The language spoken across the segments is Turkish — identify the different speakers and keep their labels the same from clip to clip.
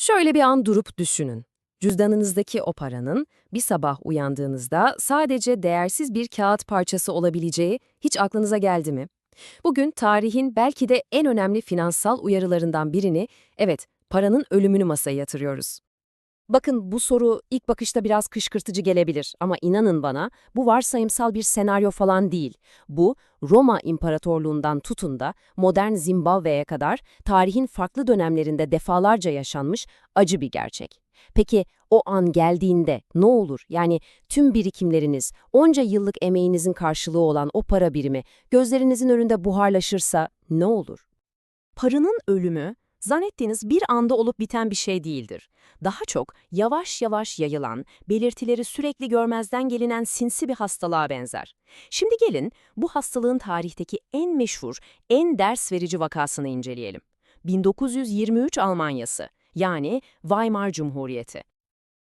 Speaker 1: Şöyle bir an durup düşünün. Cüzdanınızdaki o paranın bir sabah uyandığınızda sadece değersiz bir kağıt parçası olabileceği hiç aklınıza geldi mi? Bugün tarihin belki de en önemli finansal uyarılarından birini, evet, paranın ölümünü masaya yatırıyoruz. Bakın bu soru ilk bakışta biraz kışkırtıcı gelebilir ama inanın bana bu varsayımsal bir senaryo falan değil. Bu Roma İmparatorluğundan tutun da modern Zimbabwe'ye kadar tarihin farklı dönemlerinde defalarca yaşanmış acı bir gerçek. Peki o an geldiğinde ne olur? Yani tüm birikimleriniz, onca yıllık emeğinizin karşılığı olan o para birimi gözlerinizin önünde buharlaşırsa ne olur?
Speaker 2: Paranın ölümü, zannettiğiniz bir anda olup biten bir şey değildir. Daha çok yavaş yavaş yayılan, belirtileri sürekli görmezden gelinen sinsi bir hastalığa benzer. Şimdi gelin bu hastalığın tarihteki en meşhur, en ders verici vakasını inceleyelim. 1923 Almanyası, yani Weimar Cumhuriyeti.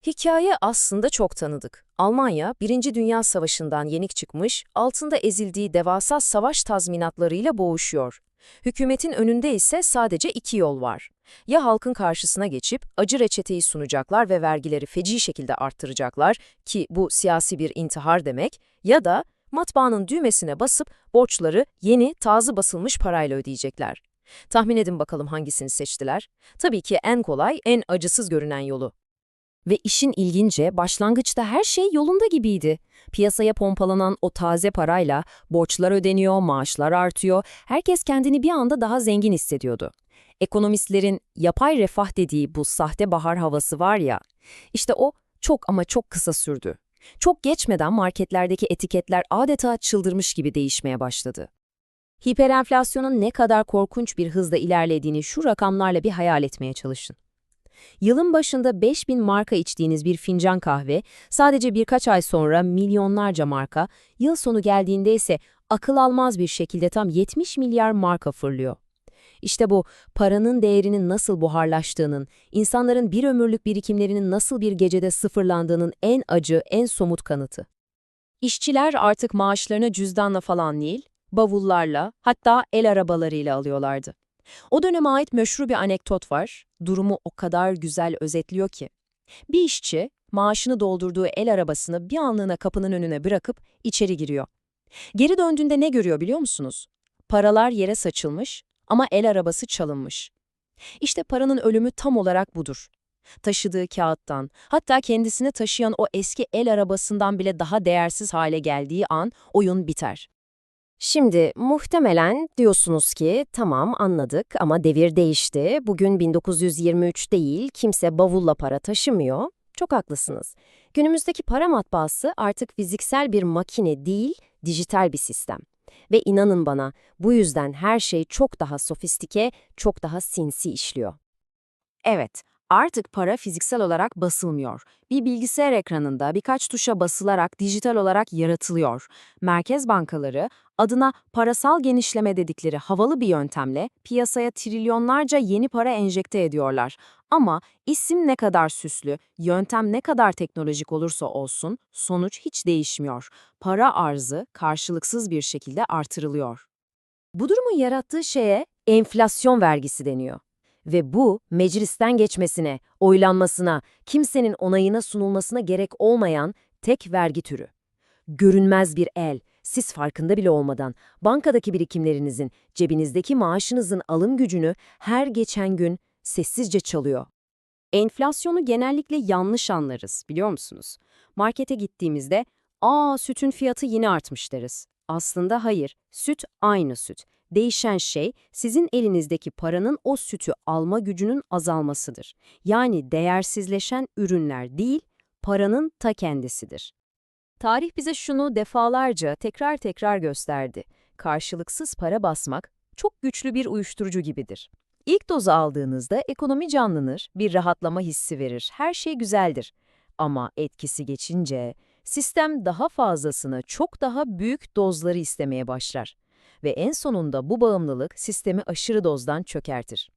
Speaker 1: Hikaye aslında çok tanıdık. Almanya, Birinci Dünya Savaşı'ndan yenik çıkmış, altında ezildiği devasa savaş tazminatlarıyla boğuşuyor. Hükümetin önünde ise sadece iki yol var. Ya halkın karşısına geçip acı reçeteyi sunacaklar ve vergileri feci şekilde arttıracaklar ki bu siyasi bir intihar demek ya da matbaanın düğmesine basıp borçları yeni, taze basılmış parayla ödeyecekler. Tahmin edin bakalım hangisini seçtiler? Tabii ki en kolay, en acısız görünen yolu. Ve işin ilgince başlangıçta her şey yolunda gibiydi. Piyasaya pompalanan o taze parayla borçlar ödeniyor, maaşlar artıyor, herkes kendini bir anda daha zengin hissediyordu. Ekonomistlerin yapay refah dediği bu sahte bahar havası var ya, işte o çok ama çok kısa sürdü. Çok geçmeden marketlerdeki etiketler adeta çıldırmış gibi değişmeye başladı. Hiperenflasyonun ne kadar korkunç bir hızla ilerlediğini şu rakamlarla bir hayal etmeye çalışın. Yılın başında 5000 marka içtiğiniz bir fincan kahve, sadece birkaç ay sonra milyonlarca marka, yıl sonu geldiğinde ise akıl almaz bir şekilde tam 70 milyar marka fırlıyor. İşte bu, paranın değerinin nasıl buharlaştığının, insanların bir ömürlük birikimlerinin nasıl bir gecede sıfırlandığının en acı, en somut kanıtı. İşçiler artık maaşlarını cüzdanla falan değil, bavullarla, hatta el arabalarıyla alıyorlardı. O döneme ait meşhur bir anekdot var. Durumu o kadar güzel özetliyor ki. Bir işçi maaşını doldurduğu el arabasını bir anlığına kapının önüne bırakıp içeri giriyor. Geri döndüğünde ne görüyor biliyor musunuz? Paralar yere saçılmış ama el arabası çalınmış. İşte paranın ölümü tam olarak budur. Taşıdığı kağıttan, hatta kendisini taşıyan o eski el arabasından bile daha değersiz hale geldiği an oyun biter. Şimdi muhtemelen diyorsunuz ki tamam anladık ama devir değişti. Bugün 1923 değil, kimse bavulla para taşımıyor. Çok haklısınız. Günümüzdeki para matbaası artık fiziksel bir makine değil, dijital bir sistem. Ve inanın bana bu yüzden her şey çok daha sofistike, çok daha sinsi işliyor. Evet, artık para fiziksel olarak basılmıyor. Bir bilgisayar ekranında birkaç tuşa basılarak dijital olarak yaratılıyor. Merkez bankaları adına parasal genişleme dedikleri havalı bir yöntemle piyasaya trilyonlarca yeni para enjekte ediyorlar. Ama isim ne kadar süslü, yöntem ne kadar teknolojik olursa olsun sonuç hiç değişmiyor. Para arzı karşılıksız bir şekilde artırılıyor. Bu durumun yarattığı şeye enflasyon vergisi deniyor. Ve bu, meclisten geçmesine, oylanmasına, kimsenin onayına sunulmasına gerek olmayan tek vergi türü. Görünmez bir el, siz farkında bile olmadan bankadaki birikimlerinizin, cebinizdeki maaşınızın alım gücünü her geçen gün sessizce çalıyor. Enflasyonu genellikle yanlış anlarız, biliyor musunuz? Markete gittiğimizde, ''Aa sütün fiyatı yine artmış.'' deriz. Aslında hayır, süt aynı süt. Değişen şey sizin elinizdeki paranın o sütü alma gücünün azalmasıdır. Yani değersizleşen ürünler değil, paranın ta kendisidir. Tarih bize şunu defalarca tekrar tekrar gösterdi. Karşılıksız para basmak çok güçlü bir uyuşturucu gibidir. İlk dozu aldığınızda ekonomi canlanır, bir rahatlama hissi verir, her şey güzeldir. Ama etkisi geçince sistem daha fazlasını çok daha büyük dozları istemeye başlar. Ve en sonunda bu bağımlılık sistemi aşırı dozdan çökertir.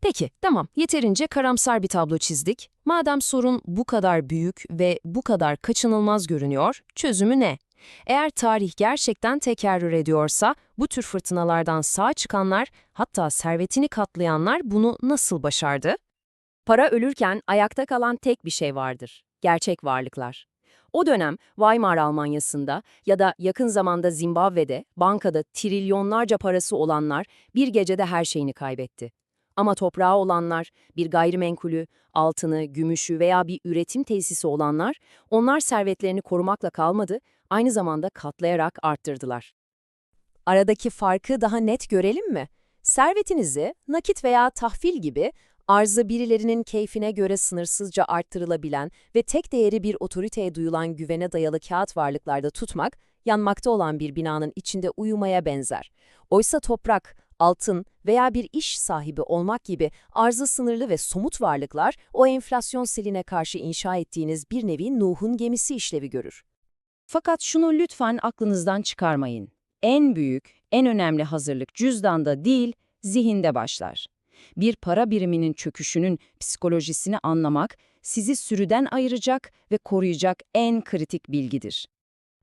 Speaker 1: Peki, tamam, yeterince karamsar bir tablo çizdik. Madem sorun bu kadar büyük ve bu kadar kaçınılmaz görünüyor, çözümü ne? Eğer tarih gerçekten tekerrür ediyorsa, bu tür fırtınalardan sağ çıkanlar, hatta servetini katlayanlar bunu nasıl başardı?
Speaker 2: Para ölürken ayakta kalan tek bir şey vardır. Gerçek varlıklar. O dönem Weimar Almanyası'nda ya da yakın zamanda Zimbabwe'de bankada trilyonlarca parası olanlar bir gecede her şeyini kaybetti. Ama toprağı olanlar, bir gayrimenkulü, altını, gümüşü veya bir üretim tesisi olanlar, onlar servetlerini korumakla kalmadı, aynı zamanda katlayarak arttırdılar. Aradaki farkı daha net görelim mi? Servetinizi nakit veya tahvil gibi arzı birilerinin keyfine göre sınırsızca arttırılabilen ve tek değeri bir otoriteye duyulan güvene dayalı kağıt varlıklarda tutmak, yanmakta olan bir binanın içinde uyumaya benzer. Oysa toprak, altın veya bir iş sahibi olmak gibi arzı sınırlı ve somut varlıklar o enflasyon seline karşı inşa ettiğiniz bir nevi Nuh'un gemisi işlevi görür.
Speaker 3: Fakat şunu lütfen aklınızdan çıkarmayın. En büyük, en önemli hazırlık cüzdanda değil, zihinde başlar. Bir para biriminin çöküşünün psikolojisini anlamak, sizi sürüden ayıracak ve koruyacak en kritik bilgidir.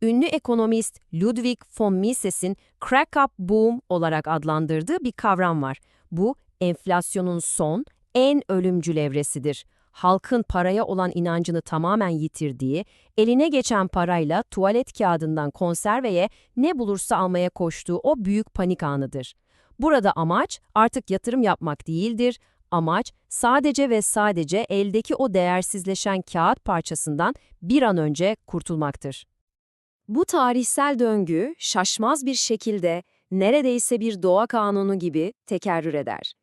Speaker 2: Ünlü ekonomist Ludwig von Mises'in crack-up boom olarak adlandırdığı bir kavram var. Bu, enflasyonun son, en ölümcül evresidir. Halkın paraya olan inancını tamamen yitirdiği, eline geçen parayla tuvalet kağıdından konserveye ne bulursa almaya koştuğu o büyük panik anıdır. Burada amaç artık yatırım yapmak değildir, amaç sadece ve sadece eldeki o değersizleşen kağıt parçasından bir an önce kurtulmaktır. Bu tarihsel döngü şaşmaz bir şekilde neredeyse bir doğa kanunu gibi tekerrür eder.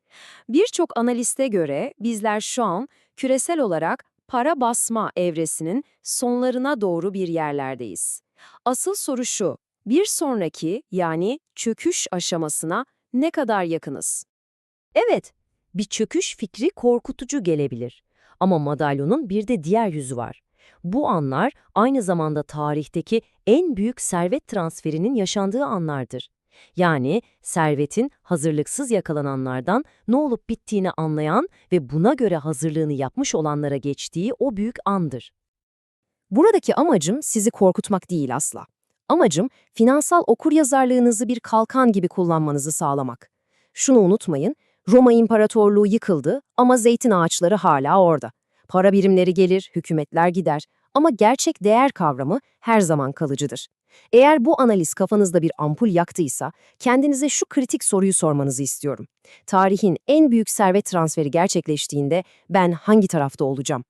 Speaker 2: Birçok analiste göre bizler şu an küresel olarak para basma evresinin sonlarına doğru bir yerlerdeyiz. Asıl soru şu, bir sonraki yani çöküş aşamasına ne kadar yakınız?
Speaker 1: Evet, bir çöküş fikri korkutucu gelebilir. Ama madalyonun bir de diğer yüzü var. Bu anlar aynı zamanda tarihteki en büyük servet transferinin yaşandığı anlardır. Yani servetin hazırlıksız yakalananlardan ne olup bittiğini anlayan ve buna göre hazırlığını yapmış olanlara geçtiği o büyük andır. Buradaki amacım sizi korkutmak değil asla. Amacım finansal okuryazarlığınızı bir kalkan gibi kullanmanızı sağlamak. Şunu unutmayın, Roma İmparatorluğu yıkıldı ama zeytin ağaçları hala orada. Para birimleri gelir, hükümetler gider ama gerçek değer kavramı her zaman kalıcıdır. Eğer bu analiz kafanızda bir ampul yaktıysa, kendinize şu kritik soruyu sormanızı istiyorum. Tarihin en büyük servet transferi gerçekleştiğinde ben hangi tarafta olacağım?